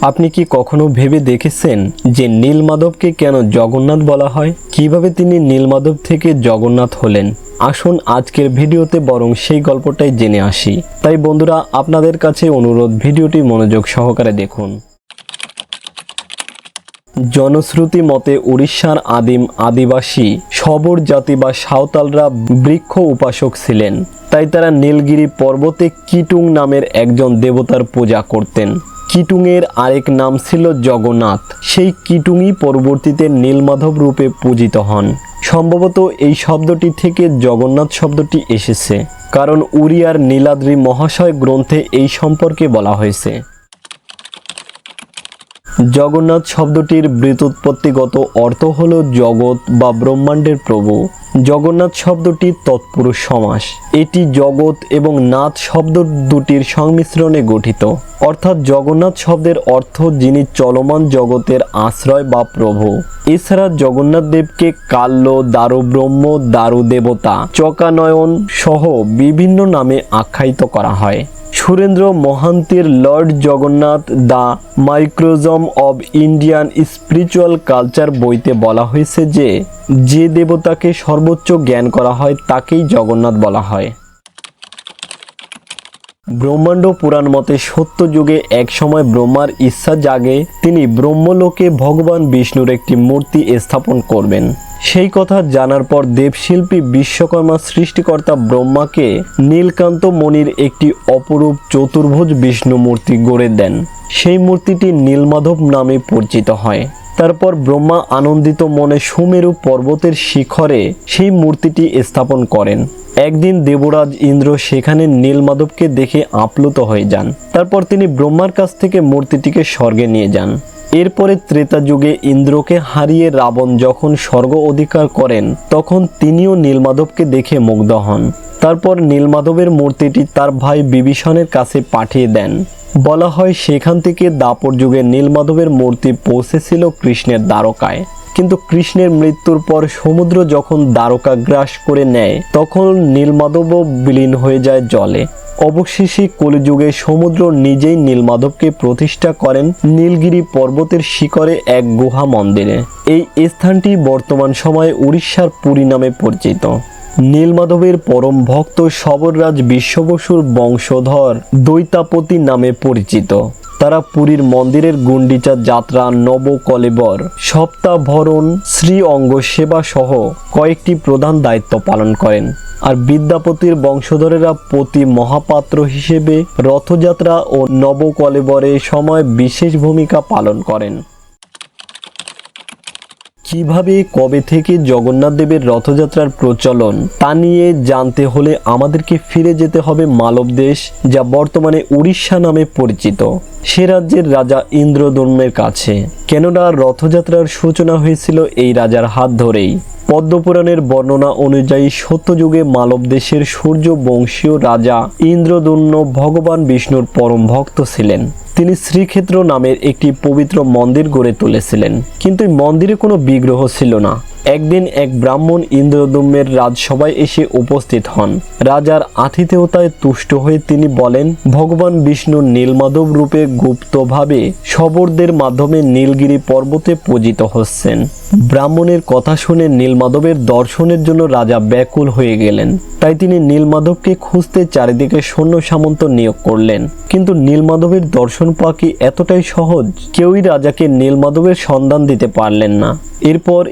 আপনি কি কখনো ভেবে দেখেছেন যে নীলমাধবকে কেন জগন্নাথ বলা হয়? কীভাবে তিনি নীলমাধব থেকে জগন্নাথ হলেন? আসুন আজকের ভিডিওতে বরং সেই গল্পটাই জেনে আসি। তাই বন্ধুরা, আপনাদের কাছে অনুরোধ, ভিডিওটি মনোযোগ সহকারে দেখুন। জনশ্রুতি মতে উড়িষ্যার আদিম আদিবাসী সবর জাতি বা সাঁওতালরা বৃক্ষ উপাসক ছিলেন। তাই তারা নীলগিরি পর্বতে কিটুং নামের একজন দেবতার পূজা করতেন। কিটুংয়ের আরেক নাম ছিল জগন্নাথ। সেই কিটুংই পরবর্তীতে নীলমাধব রূপে পূজিত হন। সম্ভবত এই শব্দটি থেকে জগন্নাথ শব্দটি এসেছে। কারণ উড়িয়ার নীলাদ্রি মহাশয় গ্রন্থে এই সম্পর্কে বলা হয়েছে। জগন্নাথ শব্দটির বৃতুৎপত্তিগত অর্থ হল জগৎ বা ব্রহ্মাণ্ডের প্রভু। জগন্নাথ শব্দটি তৎপুরুষ সমাস। এটি জগৎ এবং নাথ শব্দ দুটির সংমিশ্রণে গঠিত। অর্থাৎ জগন্নাথ শব্দের অর্থ যিনি চলমান জগতের আশ্রয় বা প্রভু। এছাড়া জগন্নাথ দেবকে কাল্য, দারুব্রহ্ম দারু দেবতা চকানয়ন সহ বিভিন্ন নামে আখ্যায়িত করা হয়। Surendra মহান্তির lord Jagannath the microcosm of Indian spiritual culture বইতে বলা হয়েছে যে যে দেবতাকে সর্বোচ্চ জ্ঞান করা হয়, তাকেই জগন্নাথ বলা হয়। ব্রহ্মাণ্ড পুরাণ মতে সত্য যুগে এক সময় ব্রহ্মার ইচ্ছা জাগে, তিনি ব্রহ্মলোকে ভগবান বিষ্ণুর একটি মূর্তি স্থাপন করবেন। সেই কথা জানার পর দেবশিল্পী বিশ্বকর্মা সৃষ্টিকর্তা ব্রহ্মাকে নীলকান্ত মণির একটি অপরূপ চতুর্ভুজ বিষ্ণু মূর্তি গড়ে দেন। সেই মূর্তিটি নীলমাধব নামে পরিচিত হয়। তারপর ব্রহ্মা আনন্দিত মনে সুমেরু পর্বতের শিখরে সেই মূর্তিটি স্থাপন করেন। একদিন দেবরাজ ইন্দ্র সেখানে নীলমাধবকে দেখে আপ্লুত হয়ে যান। তারপর তিনি ব্রহ্মার কাছ থেকে মূর্তিটিকে স্বর্গে নিয়ে যান। এরপরে ত্রেতা যুগে ইন্দ্রকে হারিয়ে রাবণ যখন স্বর্গ অধিকার করেন, তখন তিনিও নীলমাধবকে দেখে মুগ্ধ হন। তারপর নীলমাধবের মূর্তিটি তার ভাই বিভীষণের কাছে পাঠিয়ে দেন। বলা হয় সেখান থেকে দাপর যুগে নীলমাধবের মূর্তি পৌঁছেছিল কৃষ্ণের দ্বারকায়। কিন্তু কৃষ্ণের মৃত্যুর পর সমুদ্র যখন দ্বারকা গ্রাস করে নেয়, তখন নীলমাধবও বিলীন হয়ে যায় জলে। অবশেষে কলিযুগে সমুদ্র নিজেই নীলমাধবকে প্রতিষ্ঠা করেন নীলগিরি পর্বতের শিখরে এক গুহা মন্দিরে। এই স্থানটি বর্তমান সময়ে উড়িষ্যার পুরী নামে পরিচিত। নীলমাধবের পরম ভক্ত সবররাজ বিশ্ববসুর বংশধর দৈতাপতি নামে পরিচিত। তারা পুরীর মন্দিরের গুন্ডিচা যাত্রা নবকলেবর, সপ্তাভরণ, শ্রী অঙ্গ সেবা সহ কয়েকটি প্রধান দায়িত্ব পালন করেন। আর বিদ্যাপতির বংশধরেরা প্রতি মহাপাত্র হিসেবে রথযাত্রা ও নবকলেবরে সময় বিশেষ ভূমিকা পালন করেন। কীভাবে, কবে থেকে জগন্নাথ দেবের রথযাত্রার প্রচলন, তা নিয়ে জানতে হলে আমাদেরকে ফিরে যেতে হবে মালব দেশ, যা বর্তমানে উড়িষ্যা নামে পরিচিত। সে রাজ্যের রাজা ইন্দ্রদম্নের কাছে। কেননা, রথযাত্রার সূচনা হয়েছিল এই রাজার হাত ধরেই। পদ্মপুরাণের বর্ণনা অনুযায়ী সত্যযুগে মালব দেশের সূর্য বংশীয় রাজা ইন্দ্রদন্য ভগবান বিষ্ণুর পরম ভক্ত ছিলেন। তিনি শ্রীক্ষেত্র নামের একটি পবিত্র মন্দির গড়ে তুলেছিলেন। কিন্তু মন্দিরে কোনো বিগ্রহ ছিল না। একদিন এক ব্রাহ্মণ ইন্দ্রদম্যের রাজসভায় এসে উপস্থিত হন। রাজার আতিথেয়তায় তুষ্ট হয়ে তিনি বলেন, ভগবান বিষ্ণু নীলমাধব রূপে গুপ্তভাবে শবরদের মাধ্যমে নীলগিরি পর্বতে পূজিত হচ্ছেন। ব্রাহ্মণের কথা শুনে নীলমাধবের দর্শনের জন্য রাজা ব্যাকুল হয়ে গেলেন। তাই তিনি নীলমাধবকে খুঁজতে চারিদিকে সৈন্য সামন্ত নিয়োগ করলেন। কিন্তু নীলমাধবের দর্শন পাওয়া কি এতটাই সহজ? কেউই রাজাকে নীলমাধবের সন্ধান দিতে পারলেন না। এরপর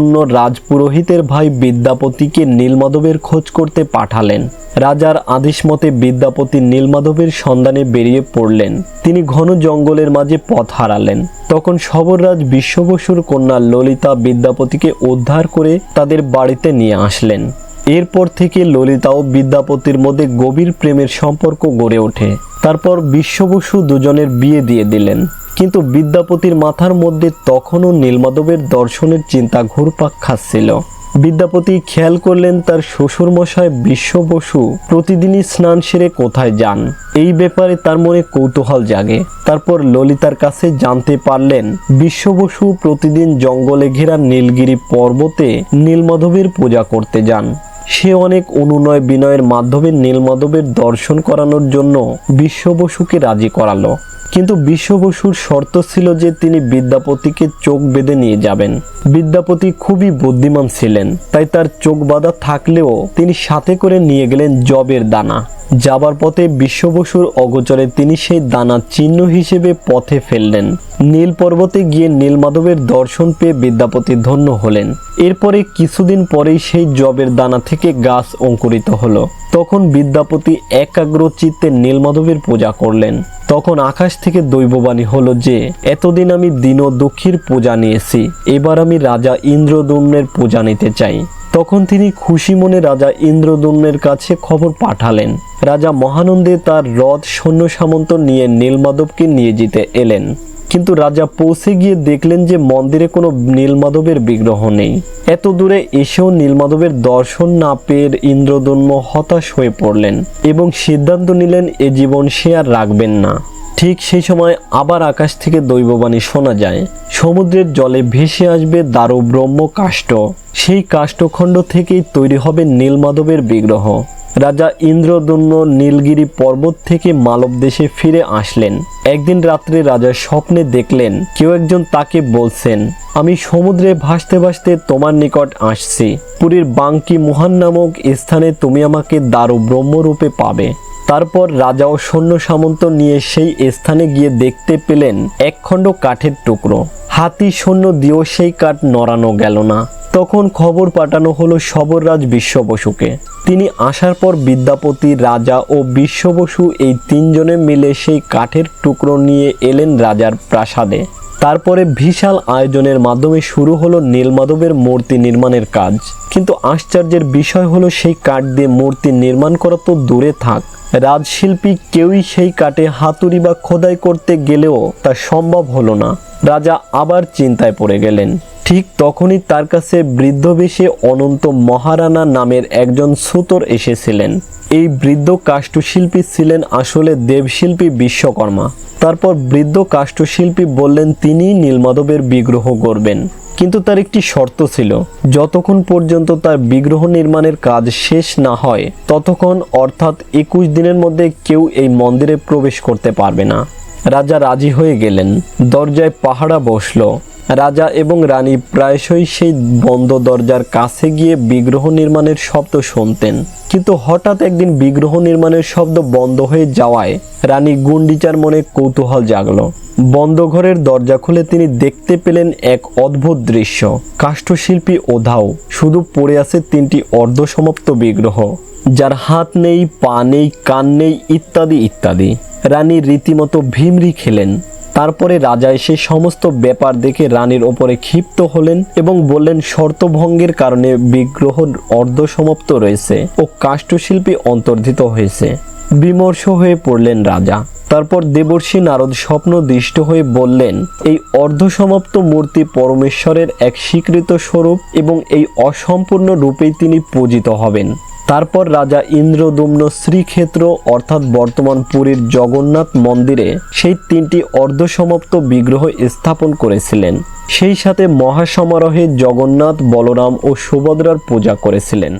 ইন্দ্রদন্য রাজপুরোহিতের ভাই বিদ্যাপতিকে নীলমাধবের খোঁজ করতে পাঠালেন। রাজার আদেশ মতে বিদ্যাপতি নীলমাধবের সন্ধানে বেরিয়ে পড়লেন। তিনি ঘন জঙ্গলের মাঝে পথ হারালেন। তখন সবররাজ বিশ্ববসুর কন্যা ললিতা বিদ্যাপতিকে উদ্ধার করে তাদের বাড়িতে নিয়ে আসলেন। এরপর থেকে ললিতা ও বিদ্যাপতির মধ্যে গভীর প্রেমের সম্পর্ক গড়ে ওঠে। তারপর বিশ্ববসু দুজনের বিয়ে দিয়ে দিলেন। কিন্তু বিদ্যাপতির মাথার মধ্যে তখনও নীলমাধবের দর্শনের চিন্তা ঘুরপাক খাচ্ছিল। বিদ্যাপতি খেয়াল করলেন তার শ্বশুরমশায় বিশ্ব বসু প্রতিদিনই স্নান সেরে কোথায় যান। এই ব্যাপারে তার মনে কৌতূহল জাগে। তারপর ললিতার কাছে জানতে পারলেন বিশ্ব বসু প্রতিদিন জঙ্গলে ঘেরা নীলগিরি পর্বতে নীলমাধবের পূজা করতে যান। সে অনেক অনুনয় বিনয়ের মাধ্যমে নীলমাধবের দর্শন করানোর জন্য বিশ্ব বসুকে রাজি করালো। কিন্তু বিশ্ব বসুর শর্ত ছিল যে তিনি বিদ্যাপতিকে চোখ বেঁধে নিয়ে যাবেন। বিদ্যাপতি খুবই বুদ্ধিমান ছিলেন, তাই তার চোখ বাঁধা থাকলেও তিনি সাথে করে নিয়ে গেলেন জবের দানা। যাবার পথে বিশ্ব বসুর অগোচরে তিনি সেই দানা চিহ্ন হিসেবে পথে ফেললেন। নীল পর্বতে গিয়ে নীলমাধবের দর্শন পেয়ে বিদ্যাপতি ধন্য হলেন। এরপরে কিছুদিন পরেই সেই জবের দানা থেকে গাছ অঙ্কুরিত হলো। তখন বিদ্যাপতি একাগ্র চিত্তে নীলমাধবের পূজা করলেন। তখন আকাশ থেকে দৈববাণী হলো যে, এতদিন আমি দিন দুঃখীর পূজা নিয়েছি, এবার আমি রাজা ইন্দ্রদম্নের পূজা নিতে চাই। তখন তিনি খুশি মনে রাজা ইন্দ্রদম্নের কাছে খবর পাঠালেন। রাজা মহানন্দে তার রথ সৈন্য সামন্ত নিয়ে নীলমাধবকে নিয়ে যেতে এলেন। কিন্তু রাজা পৌঁছে গিয়ে দেখলেন যে মন্দিরে কোনো নীলমাধবের বিগ্রহ নেই। এত দূরে এসেও নীলমাধবের দর্শন না পেয়ে ইন্দ্রদন্ম হতাশ হয়ে পড়লেন এবং সিদ্ধান্ত নিলেন, এ জীবন সে আর রাখবেন না। ঠিক সেই সময় আবার আকাশ থেকে দৈববাণী শোনা যায়। সমুদ্রের জলে ভেসে আসবে দারু ব্রহ্ম কাষ্ঠ সেই কাষ্ঠখণ্ড থেকেই তৈরি হবে নীলমাধবের বিগ্রহ। রাজা ইন্দ্রদন্য নীলগিরি পর্বত থেকে মালব দেশে ফিরে আসলেন। একদিন রাত্রে রাজা স্বপ্নে দেখলেন, কেউ একজন তাকে বলছেন, আমি সমুদ্রে ভাসতে ভাসতে তোমার নিকট আসছি। পুরীর বাঙ্কি মহান নামক স্থানে তুমি আমাকে দারু ব্রহ্মরূপে পাবে। তারপর রাজা ও সৈন্য সামন্ত নিয়ে সেই স্থানে গিয়ে দেখতে পেলেন একখণ্ড কাঠের টুকরো। হাতি সৈন্য দিয়েও সেই কাঠ নড়ানো গেল না। তখন খবর পাঠানো হলো সবররাজ বিশ্ববসুকে। তিনি আসার পর বিদ্যাপতি, রাজা ও বিশ্ববসু এই তিনজনে মিলে সেই কাঠের টুকরো নিয়ে এলেন রাজার প্রাসাদে। তারপরে বিশাল আয়োজনের মাধ্যমে শুরু হলো নীলমাধবের মূর্তি নির্মাণের কাজ। কিন্তু আশ্চর্যের বিষয় হলো সেই কাঠ দিয়ে মূর্তি নির্মাণ করা তো দূরে থাক। রাজশিল্পী কেউই সেই কাটে হাতুড়ি বা খোদাই করতে গেলেও তা সম্ভব হলো না। রাজা আবার চিন্তায় পড়ে গেলেন। ঠিক তখনই তার কাছে বৃদ্ধ বেশে অনন্ত মহারানা নামের একজন সুতর এসেছিলেন। এই বৃদ্ধ কাষ্ঠশিল্পী ছিলেন আসলে দেবশিল্পী বিশ্বকর্মা। তারপর বৃদ্ধ কাষ্ঠশিল্পী বললেন তিনি নীলমাধবের বিগ্রহ গড়বেন। কিন্তু তার একটি শর্ত ছিল, যতক্ষণ পর্যন্ত তার বিগ্রহ নির্মাণের কাজ শেষ না হয়, ততক্ষণ অর্থাৎ একুশ দিনের মধ্যে কেউ এই মন্দিরে প্রবেশ করতে পারবে না। রাজা রাজি হয়ে গেলেন। দরজায় পাহারা বসল। রাজা এবং রানী প্রায়শই সেই বন্ধ দরজার কাছে গিয়ে বিগ্রহ নির্মাণের শব্দ শুনতেন। কিন্তু হঠাৎ একদিন বিগ্রহ নির্মাণের শব্দ বন্ধ হয়ে যাওয়ায় রানী গুন্ডিচার মনে কৌতূহল জাগলো। বন্ধ ঘরের দরজা খুলে তিনি দেখতে পেলেন এক অদ্ভুত দৃশ্য। কাষ্ঠশিল্পী ওধাও, শুধু পড়ে আছে তিনটি অর্ধসমাপ্ত বিগ্রহ, যার হাত নেই, পা নেই, কান নেই, ইত্যাদি ইত্যাদি। রানী রীতিমতো ভিমরি খেলেন। তারপরে রাজা এসে সমস্ত ব্যাপার দেখে রানীর ওপরে ক্ষিপ্ত হলেন এবং বললেন, শর্তভঙ্গের কারণে বিগ্রহ অর্ধসমাপ্ত রয়েছে ও কাষ্ঠশিল্পী অন্তর্ধিত হয়েছে। বিমর্ষ হয়ে পড়লেন রাজা। তারপর দেবর্ষী নারদ স্বপ্ন দৃষ্ট হয়ে বললেন, এই অর্ধসমাপ্ত মূর্তি পরমেশ্বরের এক স্বীকৃত স্বরূপ এবং এই অসম্পূর্ণ রূপেই তিনি পূজিত হবেন। তারপর রাজা ইন্দ্রদুম্ন শ্রীক্ষেত্র, অর্থাৎ বর্তমান পুরীর জগন্নাথ মন্দিরে সেই তিনটি অর্ধসমাপ্ত বিগ্রহ স্থাপন করেছিলেন। সেই সাথে মহাসমারোহে জগন্নাথ, বলরাম ও সুভদ্রার পূজা করেছিলেন।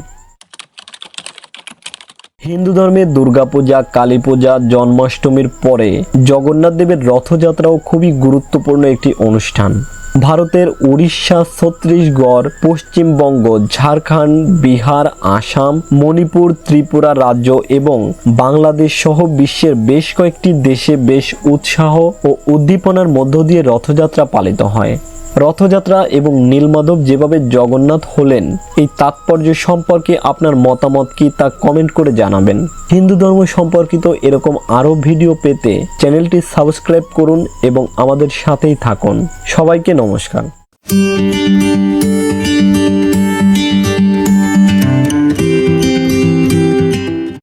হিন্দু ধর্মে দুর্গাপূজা কালী পূজা, জন্মাষ্টমীর পরে জগন্নাথ দেবের রথযাত্রাও খুবই গুরুত্বপূর্ণ একটি অনুষ্ঠান। ভারতের উড়িষ্যা, ছত্তিশগড়, পশ্চিমবঙ্গ, ঝাড়খণ্ড, বিহার, আসাম, মণিপুর, ত্রিপুরা রাজ্য এবং বাংলাদেশ সহ বিশ্বের বেশ কয়েকটি দেশে বেশ উৎসাহ ও উদ্দীপনার মধ্য দিয়ে রথযাত্রা পালিত হয়। রথযাত্রা এবং নীলমাধব যেভাবে জগন্নাথ হলেন, এই তাৎপর্য সম্পর্কে আপনার মতামত কি তা কমেন্ট করে জানাবেন। হিন্দু ধর্ম সম্পর্কিত এরকম আরও ভিডিও পেতে চ্যানেলটি সাবস্ক্রাইব করুন এবং আমাদের সাথেই থাকুন। সবাইকে নমস্কার।